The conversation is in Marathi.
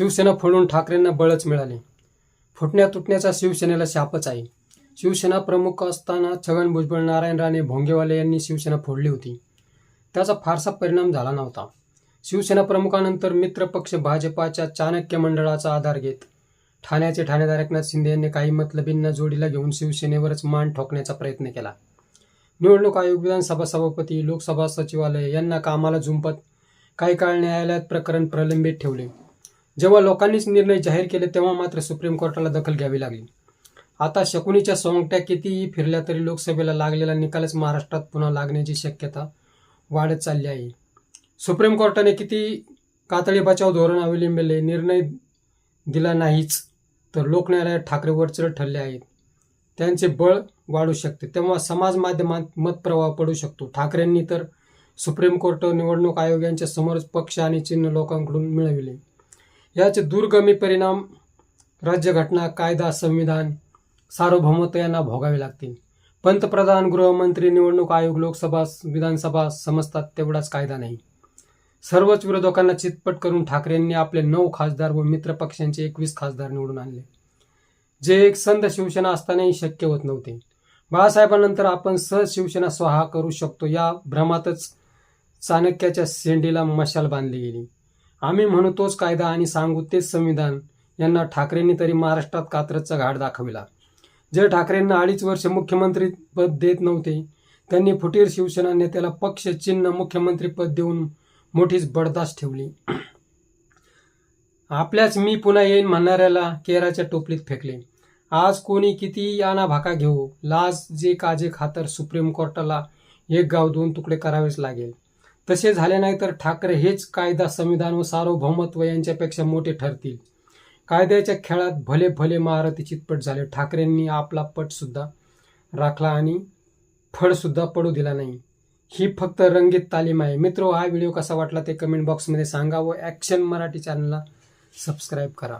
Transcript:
शिवसेना फोडून ठाकरेंना बळच मिळाले. फुटण्या तुटण्याचा शिवसेनेला शापच आहे. शिवसेना प्रमुख असताना छगन भुजबळ नारायण राणे भोंगेवाले यांनी शिवसेना फोडली होती. त्याचा फारसा परिणाम झाला नव्हता. शिवसेना प्रमुखानंतर मित्रपक्ष भाजपाच्या चाणक्य मंडळाचा आधार घेत ठाण्याचे ठाणेदार एकनाथ शिंदे यांनी काही मतलबींना जोडीला घेऊन शिवसेनेवरच मान ठोकण्याचा प्रयत्न केला. निवडणूक आयोग विधानसभा सभापती लोकसभा सचिवालय यांना कामाला झुंपत काही काळ न्यायालयात प्रकरण प्रलंबित ठेवले. जेव्हा लोकांनीच निर्णय जाहीर केले तेव्हा मात्र सुप्रीम कोर्टाला दखल घ्यावी लागली. आता शकुनीच्या सोंगट्या कितीही फिरल्या तरी लोकसभेला लागलेला निकालच महाराष्ट्रात पुन्हा लागण्याची शक्यता वाढत चालली आहे. सुप्रीम कोर्टाने किती कातडी बचाव धोरण अवलंबिले निर्णय दिला नाहीच तर लोकन्यायालयात ठाकरे वरचढ ठरले आहेत. त्यांचे बळ वाढू शकते तेव्हा समाज माध्यमात मतप्रवाह पडू शकतो. ठाकरेंनी तर सुप्रीम कोर्ट निवडणूक आयोग यांच्या समोरच पक्ष आणि चिन्ह लोकांकडून मिळविले. याचे दूरगामी परिणाम राज्यघटना कायदा संविधान सार्वभौमत्व यांना भोगावे लागतील. पंतप्रधान गृहमंत्री निवडणूक आयोग लोकसभा विधानसभा समजतात तेवढाच कायदा नाही. सर्वच विरोधकांना चितपट करून ठाकरेंनी आपले नऊ खासदार व मित्र पक्षांचे एकवीस खासदार निवडून आणले. जे एक संध शिवसेना असतानाही शक्य होत नव्हते. बाळासाहेबांनंतर आपण सहज शिवसेना स्वाहा करू शकतो या भ्रमातच चाणक्याच्या शेंडीला मशाल बांधली गेली. आम्ही म्हणू तोच कायदा आणि सांगू तेच संविधान. यांना ठाकरेंनी तरी महाराष्ट्रात कात्रजचा घाट दाखविला. जे ठाकरेंना अडीच वर्ष मुख्यमंत्री पद देत नव्हते. त्यांनी फुटीर शिवसेना नेत्याला पक्ष चिन्ह मुख्यमंत्री पद देऊन मोठीच बडदास्त ठेवली. आपल्याच मी पुन्हा येईन म्हणणाऱ्याला केराच्या टोपलीत फेकले. आज कोणी किती याना भाका घेऊ? लाज जे काजे खातर सुप्रीम कोर्टाला एक गाव दोन तुकडे करावेच लागेल. तसे झाले नाही तर ठाकरे हेच कायदा संविधान व सार्वभौमत्व यांच्यापेक्षा मोठे ठरतील. कायद्याच्या खेळात भले भले महारथी चितपट झाले ठाकरेंनी आपला पटसुद्धा राखला आणि फळसुद्धा पडू दिला नाही. ही फक्त रंगीत तालीम आहे. मित्र हा व्हिडिओ कसा वाटला ते कमेंट बॉक्समध्ये सांगा व ॲक्शन मराठी चॅनलला सबस्क्राईब करा.